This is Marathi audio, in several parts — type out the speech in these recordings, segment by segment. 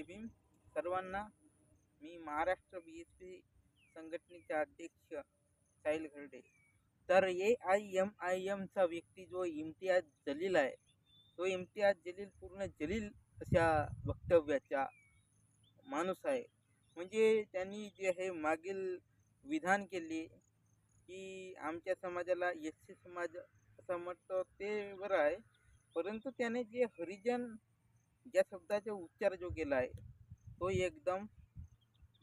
जय भीम सर्वांना मी महाराष्ट्र बी एस पी संघटनेचे अध्यक्ष साहिल खर्डे. तर ए आय एम आय एमचा व्यक्ती जो इम्तियाज जलील आहे तो इम्तियाज जलील पूर्ण जलील अशा वक्तव्याचा माणूस आहे. म्हणजे त्यांनी जे हे मागील विधान केले की आमच्या समाजाला एस सी समाज असं म्हणतो ते बरं आहे. परंतु त्याने जे हरिजन ज्या शब्दाचा उच्चार जो केला आहे तो एकदम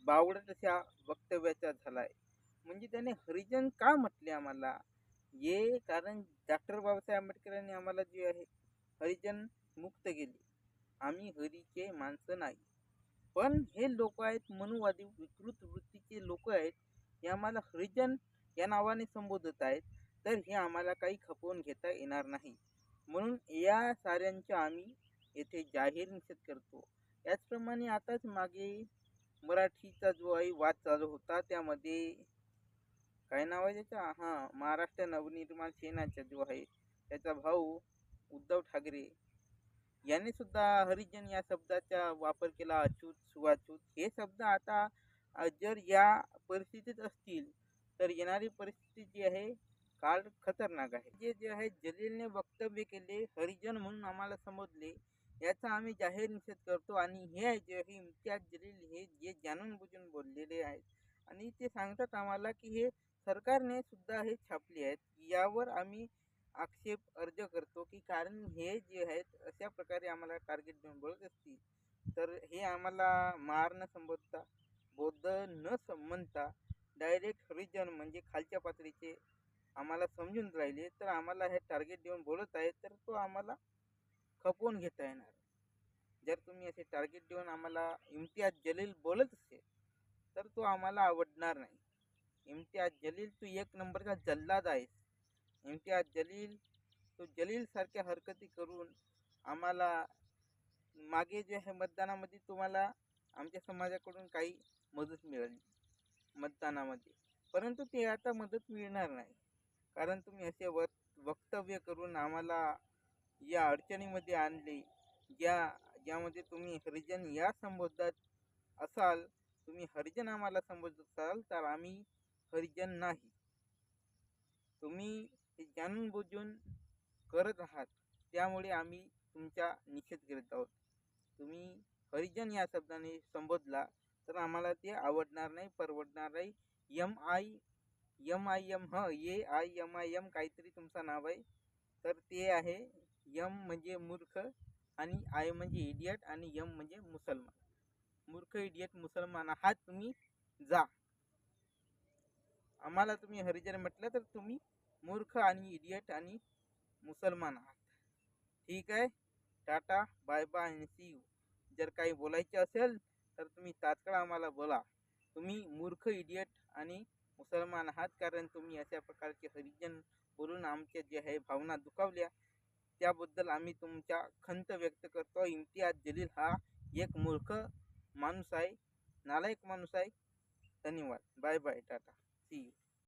बावडत अशा वक्तव्याचा झाला आहे. म्हणजे त्याने हरिजन का म्हटले आम्हाला? हे कारण डॉक्टर बाबासाहेब आंबेडकरांनी आम्हाला जे आहे हरिजन मुक्त केले. आम्ही हरीचे माणसं नाही. पण हे लोक आहेत मनुवादी विकृत वृत्तीचे लोक आहेत हे आम्हाला हरिजन या नावाने संबोधत आहेत तर हे आम्हाला काही खपवून घेता येणार नाही. म्हणून या साऱ्यांच्या आम्ही येथे जाहीर निषेध करतो. त्याचप्रमाणे आताच मागे मराठीचा जो आहे वाद चालू होता त्यामध्ये काय नाव आहे त्याचा? हां महाराष्ट्र नवनिर्माण सेनाचा जो आहे त्याचा भाऊ उद्धव ठाकरे. याने सुद्धा हरिजन या शब्दाचा वापर केला अचूत सुवाचूत. हे शब्द आता जर या परिस्थितीत असतील तर येणारी परिस्थिती जी आहे काळ खतरनाक आहे. जे जे आहे जलीलने वक्तव्य केले हरिजन म्हणून आम्हाला समजले याचा आम्ही जाहीर निषेध करतो आणि हे जे आहे इम्तियाज जलील हे जे जाणून बुजून बोललेले आहेत. आणि ते सांगतात आम्हाला की हे सरकारने सुद्धा हे छापले आहेत. यावर आम्ही आक्षेप अर्ज करतो की कारण हे जे आहेत अशा प्रकारे आम्हाला टार्गेट देऊन बोलत असतील. तर हे आम्हाला मार न संबोधता बौद्ध न संबंधता डायरेक्ट हरिजन म्हणजे खालच्या पातळीचे आम्हाला समजून राहिले. तर आम्हाला हे टार्गेट देऊन बोलत आहे तर तो आम्हाला खपवून घेता येणार? जर तुम्ही असे टार्गेट देऊन आम्हाला इम्तियाज जलील बोलत असेल तर तो आम्हाला आवडणार नाही. इम्तियाज जलील तू एक नंबरचा जल्लाद आहेस. इम्तियाज जलील तो जलीलसारख्या हरकती करून आम्हाला मागे जे आहे मतदानामध्ये तुम्हाला आमच्या समाजाकडून काही मदत मिळाली मतदानामध्ये. परंतु ते आता मदत मिळणार नाही. कारण तुम्ही असे वक्तव्य करून आम्हाला या अडचणीमध्ये आणले. ज्या ज्यामध्ये तुम्ही हरिजन या संबोधत असाल तुम्ही हरिजन आम्हाला संबोधत असाल तर आम्ही हरिजन नाही. तुम्ही हे जाणून बुजून करत आहात त्यामुळे आम्ही तुमचा निषेध करत आहोत. तुम्ही हरिजन या शब्दाने संबोधला तर आम्हाला ते आवडणार नाही परवडणार नाही. Am I am I am ह a I am I am काहीतरी तुमचं नाव आहे. तर ते आहे यम म्हणजे मूर्ख आणि आय म्हणजे इडियट आणि यम म्हणजे मुसलमान. मूर्ख इडियट मुसलमान आहात तुम्ही जा. आम्हाला तुम्ही हरिजन म्हटलं तर तुम्ही मूर्ख आणि इडियट आणि मुसलमान आहात. ठीक आहे? टाटा बाय बाय आणि सी यू जर काही बोलायचे असेल तर तुम्ही तात्काळ आम्हाला बोला. तुम्ही मूर्ख इडियट आणि मुसलमान आहात कारण तुम्ही अशा प्रकारचे हरिजन बोलून आमच्या जे आहे भावना दुखावल्या. त्याबद्दल आम्ही तुमच्या खंत व्यक्त करतो. इम्तियाज जलील हा एक मूर्ख माणूस आहे. नालायक माणूस आहे. धन्यवाद. Bye bye tata. See you